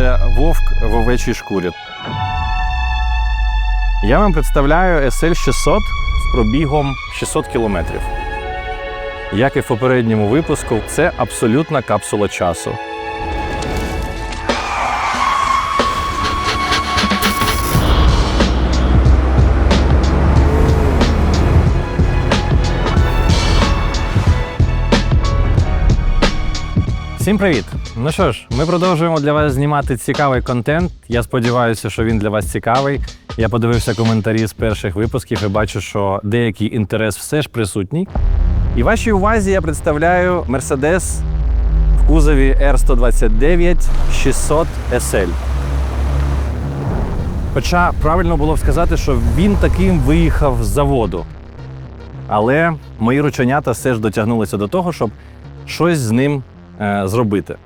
це вовк в овечій шкурі. Я вам представляю SL 600 з пробігом 600 кілометрів. Як і в попередньому випуску, це абсолютна капсула часу. Всім привіт! Ну що ж, ми продовжуємо для вас знімати цікавий контент. Я сподіваюся, що він для вас цікавий. Я подивився коментарі з перших випусків і бачу, що деякий інтерес все ж присутній. І вашій увазі я представляю Mercedes в кузові R129 600 SL. Хоча правильно було б сказати, що він таким виїхав з заводу. Але мої рученята все ж дотягнулися до того, щоб щось з ним зробити.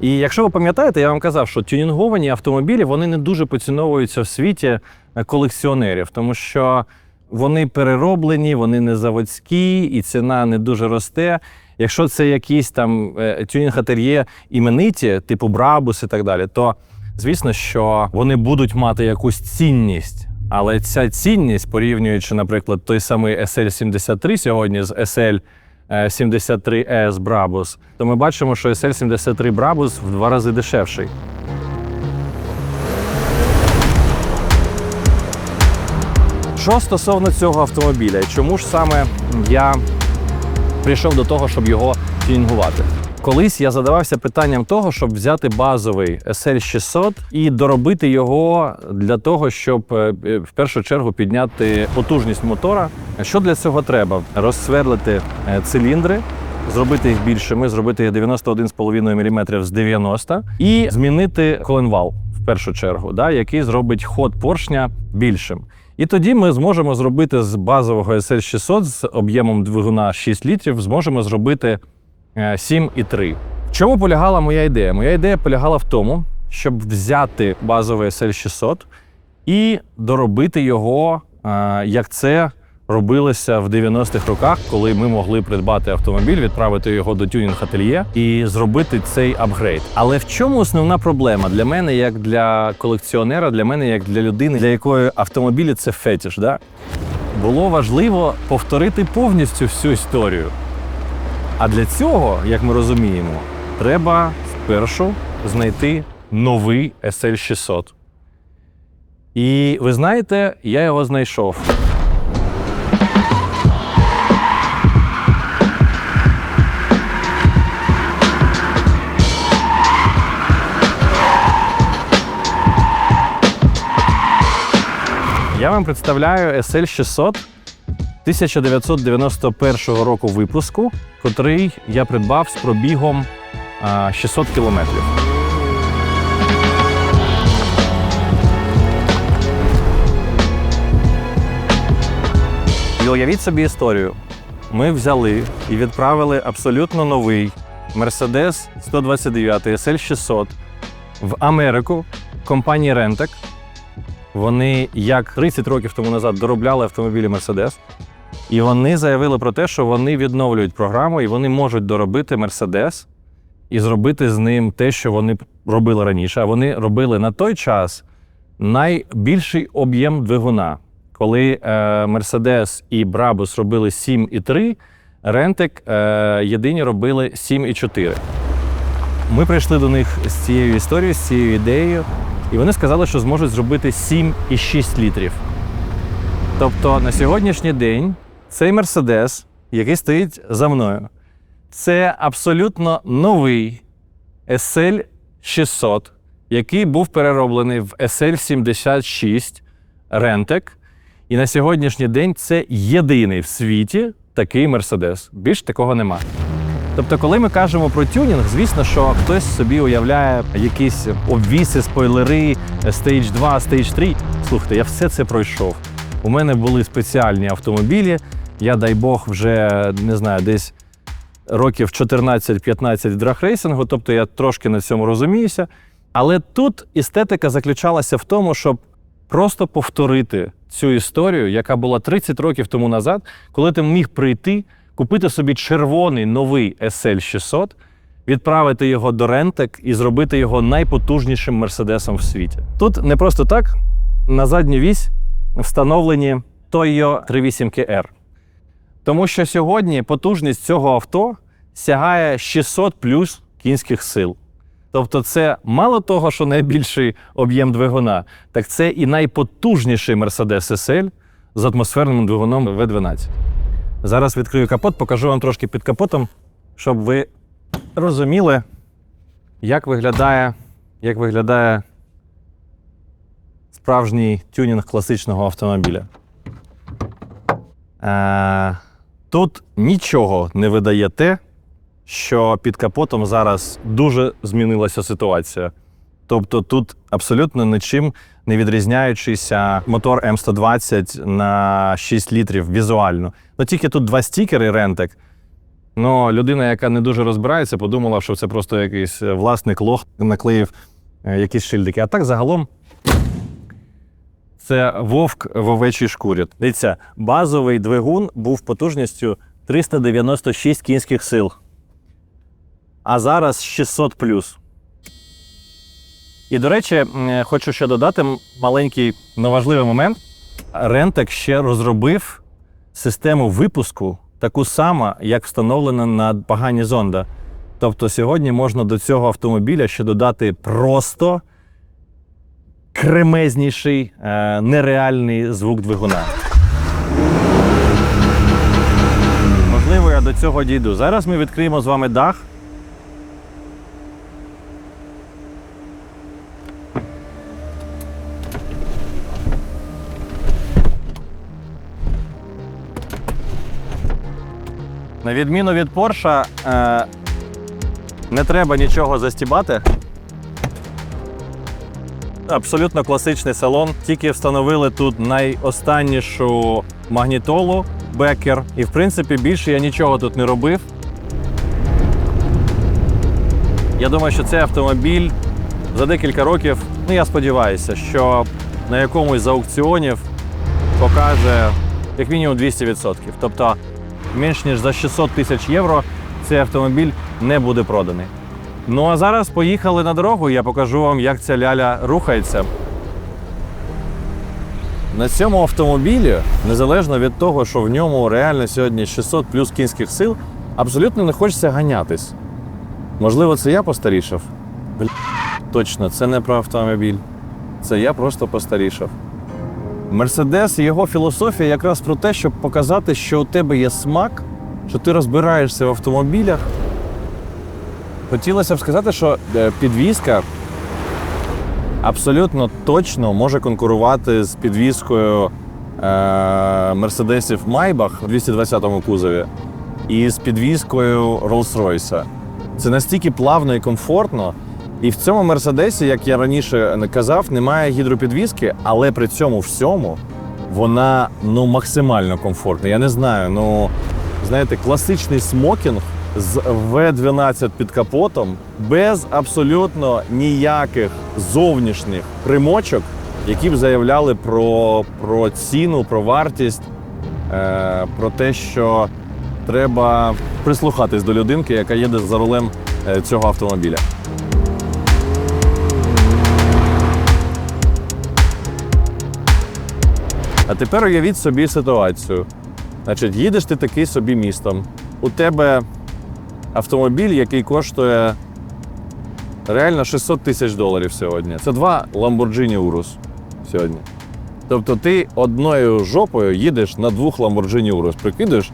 І якщо ви пам'ятаєте, я вам казав, що тюнінговані автомобілі вони не дуже поціновуються в світі е, колекціонерів, тому що вони перероблені, вони не заводські, і ціна не дуже росте. Якщо це якісь там е, тюнінг-ательє імениті, типу Брабус і так далі, то звісно, що вони будуть мати якусь цінність. Але ця цінність, порівнюючи, наприклад, той самий SL73 сьогодні з SL 73S Brabus, то ми бачимо, що SL73 Brabus в два рази дешевший. Що стосовно цього автомобіля, чому ж саме я прийшов до того, щоб його тюнінгувати? Колись я задавався питанням того, щоб взяти базовий SL600 і доробити його для того, щоб е, е, в першу чергу підняти потужність мотора. Що для цього треба? Розсверлити е, циліндри, зробити їх більшими, зробити їх 91,5 мм з 90 і змінити коленвал в першу чергу, да, який зробить ход поршня більшим. І тоді ми зможемо зробити з базового SL600 з об'ємом двигуна 6 літрів, зможемо зробити 7,3. В чому полягала моя ідея? Моя ідея полягала в тому, щоб взяти базовий SL600 і доробити його, е, як це робилося в 90-х роках, коли ми могли придбати автомобіль, відправити його до тюнінг-ательє і зробити цей апгрейд. Але в чому основна проблема для мене, як для колекціонера, для мене, як для людини, для якої автомобілі це фетіш, да? було важливо повторити повністю всю історію. А для цього, як ми розуміємо, треба спершу знайти новий SL600. І ви знаєте, я його знайшов. Я вам представляю SL600 1991 року випуску, котрий я придбав з пробігом 600 кілометрів. І уявіть собі історію. Ми взяли і відправили абсолютно новий Mercedes 129 SL600 в Америку компанії Rentec. Вони як 30 років тому назад доробляли автомобілі Mercedes, і вони заявили про те, що вони відновлюють програму і вони можуть доробити Mercedes і зробити з ним те, що вони робили раніше. А вони робили на той час найбільший об'єм двигуна. Коли е, Mercedes і Brabus робили 7,3, Rentec е, єдині робили 7,4. Ми прийшли до них з цією історією, з цією ідеєю, і вони сказали, що зможуть зробити 7,6 літрів. Тобто на сьогоднішній день цей Мерседес, який стоїть за мною, це абсолютно новий SL 600, який був перероблений в SL 76 Rentec. І на сьогоднішній день це єдиний в світі такий Мерседес. Більш такого нема. Тобто, коли ми кажемо про тюнінг, звісно, що хтось собі уявляє якісь обвіси, спойлери, Stage 2, Stage 3. Слухайте, я все це пройшов. У мене були спеціальні автомобілі. Я, дай Бог, вже не знаю, десь років 14-15 в драгрейсингу, тобто я трошки на цьому розуміюся. Але тут естетика заключалася в тому, щоб просто повторити цю історію, яка була 30 років тому назад, коли ти міг прийти, купити собі червоний новий SL600, відправити його до Рентек і зробити його найпотужнішим мерседесом в світі. Тут не просто так. На задню вісь встановлені Toyo 38KR. Тому що сьогодні потужність цього авто сягає 600 плюс кінських сил. Тобто, це мало того, що найбільший об'єм двигуна, так це і найпотужніший Mercedes SL з атмосферним двигуном V12. Зараз відкрию капот, покажу вам трошки під капотом, щоб ви розуміли, як виглядає, як виглядає справжній тюнінг класичного автомобіля. Тут нічого не видає те, що під капотом зараз дуже змінилася ситуація. Тобто тут абсолютно нічим не відрізняючийся мотор М120 на 6 літрів візуально. Ну тільки тут два стікери рентек. Ну, людина, яка не дуже розбирається, подумала, що це просто якийсь е, власник лох наклеїв е, якісь шильдики. А так загалом це вовк в овечій шкурі. Дивіться, базовий двигун був потужністю 396 кінських сил, а зараз 600 плюс. І, до речі, хочу ще додати маленький но важливий момент. Рентек ще розробив систему випуску таку саму, як встановлена на погані зонда. Тобто сьогодні можна до цього автомобіля ще додати просто кремезніший, е, нереальний звук двигуна. Можливо, я до цього дійду. Зараз ми відкриємо з вами дах. На відміну від Porsche, е, не треба нічого застібати. Абсолютно класичний салон. Тільки встановили тут найостаннішу магнітолу Бекер. І, в принципі, більше я нічого тут не робив. Я думаю, що цей автомобіль за декілька років, ну я сподіваюся, що на якомусь з аукціонів покаже як мінімум 200%. Тобто менш ніж за 600 тисяч євро цей автомобіль не буде проданий. Ну а зараз поїхали на дорогу, і я покажу вам, як ця ляля рухається. На цьому автомобілі, незалежно від того, що в ньому реально сьогодні 600 плюс кінських сил, абсолютно не хочеться ганятись. Можливо, це я постарішав? Бля, точно, це не про автомобіль. Це я просто постарішав. Мерседес і його філософія якраз про те, щоб показати, що у тебе є смак, що ти розбираєшся в автомобілях. Хотілося б сказати, що е, підвізка абсолютно точно може конкурувати з підвізкою е, мерседесів Майбах у 220-му кузові і з підвізкою Rolls-Royce. Це настільки плавно і комфортно. І в цьому мерседесі, як я раніше казав, немає гідропідвізки, але при цьому всьому вона ну максимально комфортна. Я не знаю, ну знаєте, класичний смокінг з V12 під капотом без абсолютно ніяких зовнішніх примочок, які б заявляли про, про ціну, про вартість, е, про те, що треба прислухатись до людинки, яка їде за рулем е, цього автомобіля. А тепер уявіть собі ситуацію. Значить, їдеш ти такий собі містом. У тебе автомобіль, який коштує реально 600 тисяч доларів сьогодні. Це два Lamborghini Urus сьогодні. Тобто ти одною жопою їдеш на двох Lamborghini Urus, прикидиш,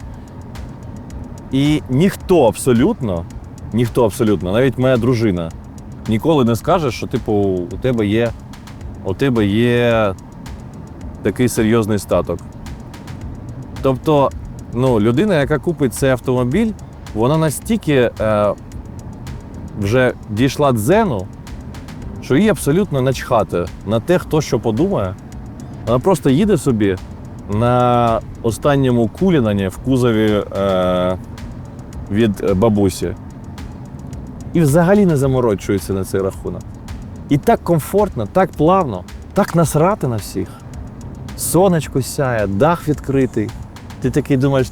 і ніхто абсолютно, ніхто абсолютно, навіть моя дружина, ніколи не скаже, що типу, у тебе є, у тебе є такий серйозний статок. Тобто, ну, людина, яка купить цей автомобіль, вона настільки е, вже дійшла дзену, що їй абсолютно начхати на те, хто що подумає. Вона просто їде собі на останньому кулінані в кузові е, від е, бабусі. І взагалі не заморочується на цей рахунок. І так комфортно, так плавно, так насрати на всіх. Сонечко сяє, дах відкритий. Ти такий думаєш,